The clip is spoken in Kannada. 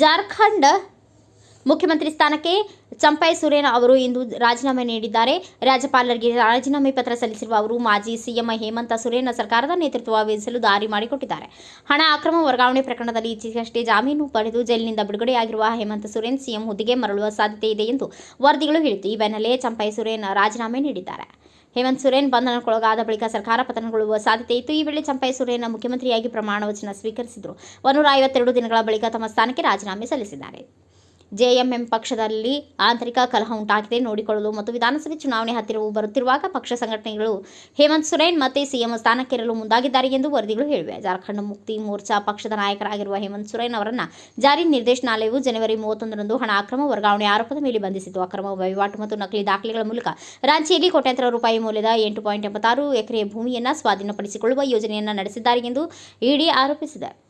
ಜಾರ್ಖಂಡ್ ಮುಖ್ಯಮಂತ್ರಿ ಸ್ಥಾನಕ್ಕೆ ಚಂಪೈ ಸುರೇನ್ ಅವರು ಇಂದು ರಾಜೀನಾಮೆ ನೀಡಿದ್ದಾರೆ. ರಾಜ್ಯಪಾಲರಿಗೆ ರಾಜೀನಾಮೆ ಪತ್ರ ಸಲ್ಲಿಸಿರುವ ಅವರು ಮಾಜಿ ಸಿಎಂ ಹೇಮಂತ ಸುರೇನ್ ಸರ್ಕಾರದ ನೇತೃತ್ವ ವಹಿಸಲು ದಾರಿ ಮಾಡಿಕೊಟ್ಟಿದ್ದಾರೆ. ಹಣ ಅಕ್ರಮ ವರ್ಗಾವಣೆ ಪ್ರಕರಣದಲ್ಲಿ ಇತ್ತೀಚೆಗಷ್ಟೇ ಜಾಮೀನು ಪಡೆದು ಜೈಲಿನಿಂದ ಬಿಡುಗಡೆಯಾಗಿರುವ ಹೇಮಂತ ಸುರೇನ್ ಸಿಎಂ ಹುದ್ದೆಗೆ ಮರಳುವ ಸಾಧ್ಯತೆ ಇದೆ ಎಂದು ವರದಿಗಳು ಹೇಳಿತು ಈ ಬೆನ್ನಲ್ಲೇ ಚಂಪೈ ಸುರೇನ್ ರಾಜೀನಾಮೆ ನೀಡಿದ್ದಾರೆ. ಹೇಮಂತ್ ಸುರೇನ್ ಬಂಧನಕ್ಕೊಳಗಾದ ಬಳಿಕ ಸರ್ಕಾರ ಪತನಗೊಳ್ಳುವ ಸಾಧ್ಯತೆ ಇತ್ತು. ಈ ವೇಳೆ ಚಂಪೈ ಸೊರೇನ್ ಮುಖ್ಯಮಂತ್ರಿಯಾಗಿ ಪ್ರಮಾಣ ವಚನ ಸ್ವೀಕರಿಸಿದರು. ಒಂದೂರ ಐವತ್ತೆರಡು ದಿನಗಳ ಬಳಿಕ ತಮ್ಮ ಸ್ಥಾನಕ್ಕೆ ರಾಜೀನಾಮೆ ಸಲ್ಲಿಸಿದ್ದಾರೆ. ಜೆಎಂಎಂ ಪಕ್ಷದಲ್ಲಿ ಆಂತರಿಕ ಕಲಹ ಉಂಟಾಗಿದೆ. ನೋಡಿಕೊಳ್ಳಲು ಮತ್ತು ವಿಧಾನಸಭೆ ಚುನಾವಣೆ ಹತ್ತಿರವು ಬರುತ್ತಿರುವಾಗ ಪಕ್ಷ ಸಂಘಟನೆಗಳು ಹೇಮಂತ್ ಸೊರೇನ್ ಮತ್ತೆ ಸಿಎಂ ಸ್ಥಾನಕ್ಕೇರಲು ಮುಂದಾಗಿದ್ದಾರೆ ಎಂದು ವರದಿಗಳು ಹೇಳಿವೆ. ಜಾರ್ಖಂಡ್ ಮುಕ್ತಿ ಮೋರ್ಚಾ ಪಕ್ಷದ ನಾಯಕರಾಗಿರುವ ಹೇಮಂತ್ ಸೊರೇನ್ ಅವರನ್ನು ಜಾರಿ ನಿರ್ದೇಶನಾಲಯವು ಜನವರಿ ಮೂವತ್ತೊಂದರಂದು ಹಣ ಅಕ್ರಮ ವರ್ಗಾವಣೆ ಆರೋಪದ ಮೇಲೆ ಬಂಧಿಸಿತು ಅಕ್ರಮ ವಹಿವಾಟು ಮತ್ತು ನಕಲಿ ದಾಖಲೆಗಳ ಮೂಲಕ ರಾಂಚಿಯಲ್ಲಿ ಕೋಟ್ಯಾಂತರ ರೂಪಾಯಿ ಮೌಲ್ಯದ ಎಂಟು ಪಾಯಿಂಟ್ ಎಂಬತ್ತಾರು ಎಕರೆ ಭೂಮಿಯನ್ನು ಸ್ವಾಧೀನಪಡಿಸಿಕೊಳ್ಳುವ ಯೋಜನೆಯನ್ನು ನಡೆಸಿದ್ದಾರೆ ಎಂದು ಇಡಿ ಆರೋಪಿಸಿದೆ.